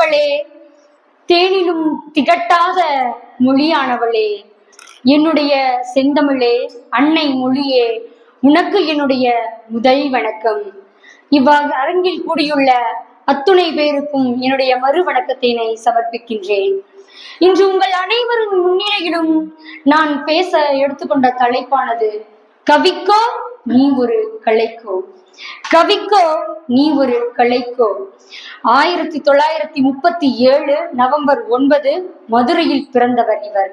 வளர்ந்தவளே தேனிலும் திகட்டாத மொழியானவளே என்னுடைய செந்தமிழே அன்னை மொழியே உனக்கு என்னுடைய முதல் வணக்கம். இவ்வாறு அரங்கில் கூடியுள்ள அத்துணை பேருக்கும் என்னுடைய மறு வணக்கத்தினை சமர்ப்பிக்கின்றேன். இன்று உங்கள் அனைவரின் முன்னிலையிலும் நான் பேச எடுத்துக்கொண்ட தலைப்பானது கவிக்கோ நீ ஒரு கலைக்கோ. கவிக்கோ நீ ஒரு கலைக்கோ. ஆயிரத்தி தொள்ளாயிரத்தி முப்பத்தி ஏழு நவம்பர் ஒன்பது மதுரையில் பிறந்தவர் இவர்.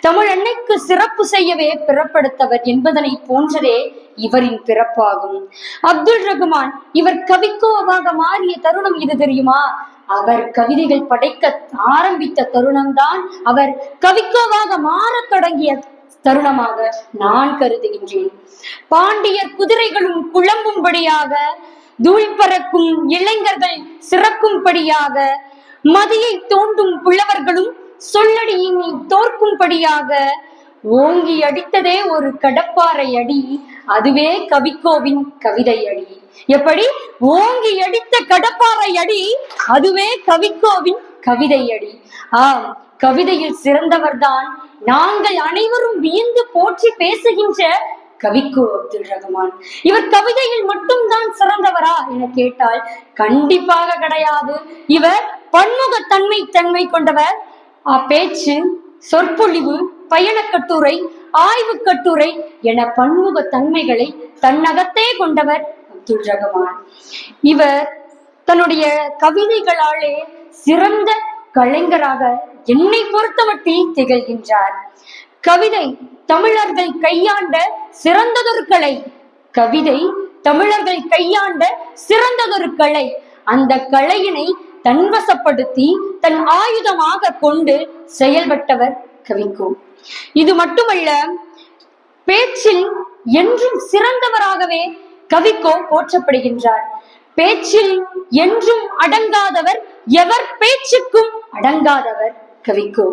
தமிழ் அன்னைக்கு சிறப்பு செய்யவே பிறப்படுத்தவர் என்பதனை போன்றதே இவரின் பிறப்பாகும். அப்துல் ரகுமான் இவர் கவிக்கோவாக மாறிய தருணம் இது தெரியுமா? அவர் கவிதைகள் படைக்க ஆரம்பித்த தருணம்தான் அவர் கவிக்கோவாக மாறத் தொடங்கிய தருணமாக நான் கருதுகின்றேன். பாண்டியர் குதிரைகளும் குழம்பும்படியாக தூள் பறக்கும் இளைஞர்கள் சிறக்கும்படியாக மதியை தோண்டும் புலவர்களும் சொல்லடியினை தோற்கும்படியாக ஓங்கி அடித்ததே ஒரு கடப்பாறை அடி அதுவே கவிக்கோவின் கவிதை அடி. எப்படி? ஓங்கி அடித்த கடப்பாறை அடி அதுவே கவிக்கோவின் கவிதை அடி. ஆம் கவிதையில் சிறந்தவர்தான். நாங்கள் அனைவரும் வியந்து போற்றி பேசுகின்ற கவிக்கோ அப்துல் ரகுமான் இவர் கவிதையில் மட்டும்தான் சிறந்தவரா என கேட்டால் கண்டிப்பாக கிடையாது. இவர் பன்முகத்தன்மை தன்மை கொண்டவர். பேச்சு சொற்பொழிவு பயணக் கட்டுரை ஆய்வு கட்டுரை என பன்முக தன்மைகளை தன்னகத்தே கொண்டவர் அப்துல் ரகமான் இவர் தன்னுடைய கவிதைகளாலே சிறந்த கலைஞராக என்னை பொறுத்தமட்டில் திகழ்கின்றார். கவிதை தமிழர்கள் கையாண்ட சிறந்ததொரு கலை கவிதை தமிழர்கள் கையாண்ட சிறந்ததொரு கலை அந்த கலையினை தன்வசப்படுத்தி தன் ஆயுதமாக கொண்டு செயல்பட்டவர் கவிக்கோ. இது மட்டுமல்ல பேச்சில் என்றும் சிறந்தவராகவே கவிக்கோ போற்றப்படுகின்றார். பேச்சில் என்றும் அடங்காதவர் எவர் பேச்சுக்கும் அடங்காதவர். கவிக்கோ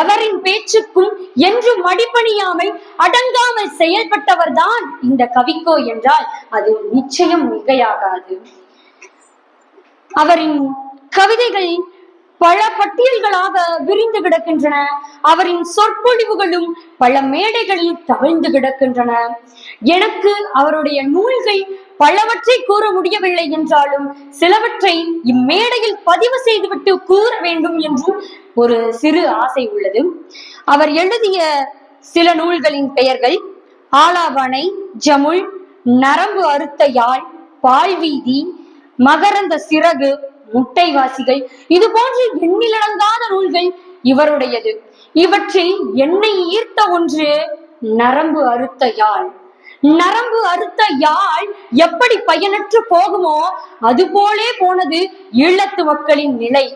எவரின் பேச்சுக்கும் என்றும் அடிபணியாமல் அடங்காமல் செயல்பட்டவர்தான் இந்த கவிக்கோ என்றால் அது நிச்சயம் மிகையாகாது. அவரின் கவிதைகள் பல பட்டியல்களாக விரிந்து கிடக்கின்றன. அவரின் சொற்பொழிவுகளும் பல மேடைகளில் தவிழ்ந்து கிடக்கின்றன. எனக்கு அவருடைய நூல்கள் பலவற்றை கூற முடியவில்லை என்றாலும் சிலவற்றை இம்மேடையில் பதிவு செய்துவிட்டு கூற வேண்டும் என்றும் ஒரு சிறு ஆசை உள்ளது. அவர் எழுதிய சில நூல்களின் பெயர்கள் ஆலாவணை ஜமுல் நரம்பு அறுத்த யாழ் பால்வீதி மகரந்த சிறகு முட்டைவாசிகள். இது போன்ற எண்ணிலடங்காத நூல்கள் இவருடையது. இவற்றில் என்னை ஈர்த்த ஒன்று நரம்பு அறுத்த யாழ். நரம்பு அறுத்த யாழ் எப்படி பயனற்று போகுமோ அது போலே போனது ஈழத்து மக்களின் நிலை.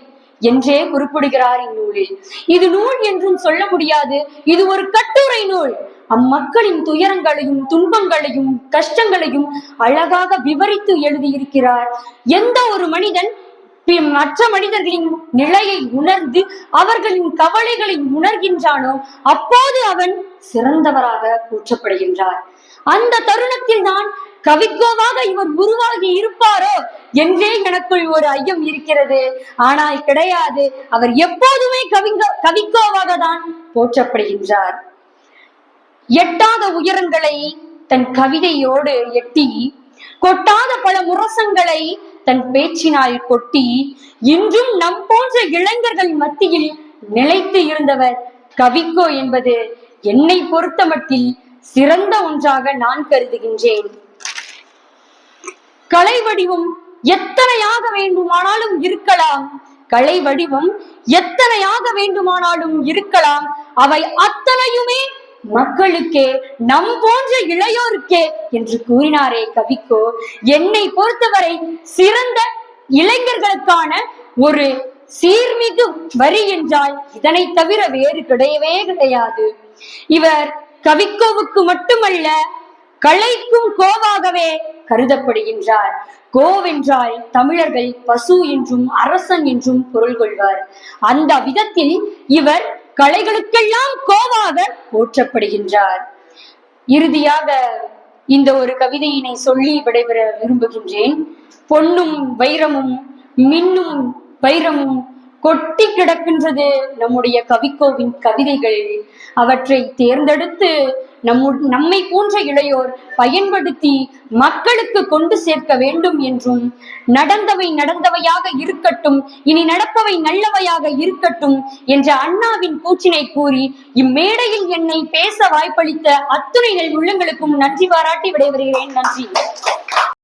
என்றே குறிப்பிடுகிறார் இந்நூலில். இது நூல் என்றும் சொல்ல முடியாது. இது ஒரு கட்டுரை நூல். அம்மக்களின் துயரங்களையும் துன்பங்களையும் கஷ்டங்களையும் அழகாக விவரித்து எழுதியிருக்கிறார். எந்த ஒரு மனிதன் மற்ற மனிதர்களின் நிலையை உணர்ந்து அவர்களின் கவலைகளை உணர்கின்றானோ அப்போது அவன் சிறந்தவராக போற்றப்படுகின்றார். அந்த தருணத்தில் தான் கவிக்கோவாக இவர் உருவாகி இருப்பாரோ? என்றே எனக்குள் ஒரு ஐயம் இருக்கிறது. ஆனால் கிடையாது. அவர் எப்போதுமே கவிங்க கவிக்கோவாக தான் போற்றப்படுகின்றார். எட்டாத உயரங்களை தன் கவிதையோடு எட்டி கொட்டாத பல முரசங்களை தன் பேச்சினால் கொட்டி இன்றும் நம் போன்ற இளைஞர்கள் மத்தியில் நிலைத்து இருந்தவர் கவிக்கோ என்பது என்னை பொறுத்தமட்டில் சிறந்த ஒன்றாக நான் கருதுகின்றேன். கலை வடிவம் எத்தனையாக வேண்டுமானாலும் இருக்கலாம். கலை வடிவம் எத்தனையாக வேண்டுமானாலும் இருக்கலாம். அவை அத்தனையுமே மக்களுக்கே நம் போன்ற இளையோருக்கே என்று கூறினாரே கவிக்கோ. என்னை பொறுத்தவரை சிறந்த இளைஞர்களுக்கான ஒரு சீர்மிகு வரி என்றால் இதனை தவிர வேறு கிடையவே கிடையாது. இவர் கவிக்கோவுக்கு மட்டுமல்ல கலைக்கும் கோவாகவே கருதப்படுகின்றார். கோவென்றால் தமிழர்கள் பசு என்றும் அரசன் என்றும் பொருள் கொள்வார். அந்த விதத்தில் இவர் கலைகளுக்கெல்லாம் கோவாக போற்றப்படுகின்றார். இறுதியாக இந்த ஒரு கவிதையினை சொல்லி விடைபெற விரும்புகின்றேன். பொன்னும் வைரமும் மின்னும் வைரமும் கொட்டி கிடக்கின்றது நம்முடைய கவிக்கோவின் கவிதைகள். அவற்றை தேர்ந்தெடுத்து நம்மு நம்மை போன்ற இளையோர் பயன்படுத்தி மக்களுக்கு கொண்டு சேர்க்க வேண்டும் என்றும் நடந்தவை நடந்தவையாக இருக்கட்டும் இனி நடப்பவை நல்லவையாக இருக்கட்டும் என்ற அண்ணாவின் கூச்சினை கூறி இம்மேடையில் என்னை பேச வாய்ப்பளித்த அத்துணை உள்ளங்களுக்கும் நன்றி பாராட்டி விடைபெறுகிறேன். நன்றி.